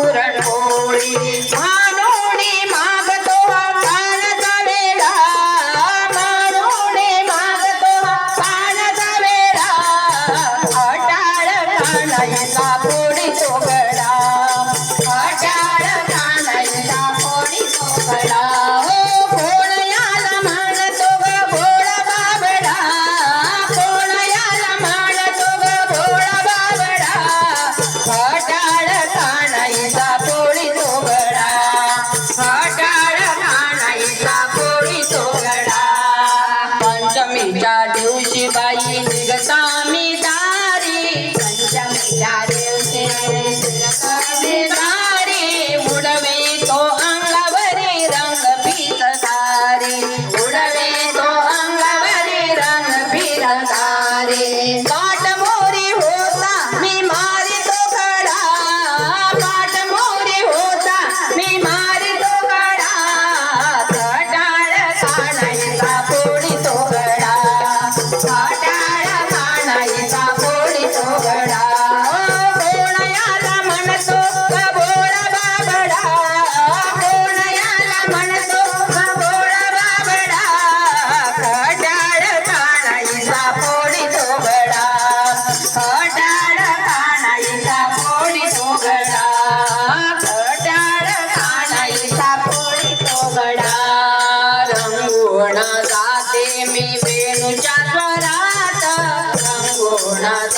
ಮೂರನೋಡಿ ಮಾನೋಡಿ ಮಾಗತೋವ ಕಾಣದ ಬೇಡ ಮಾನೋಡಿ ಮಾಗತೋವ ಕಾಣದ ಬೇಡ ಅಟಾಳ ಕಾಣ ಎಲ್ಲ ಕೂಡಿ ತೋಗಡ दिवशी बाई निघता मी दारी पंचमीच्या दिवशी मी दारी. उडवे तो अंगावरी रंग पीत सारी. उडवे तो अंगावरी रंग पीत सारी. ೇಮಿ ವೇಣು ಚಾಪರಾತ ರಂಗೋಣದ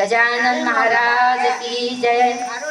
गजानन महाराज की जय।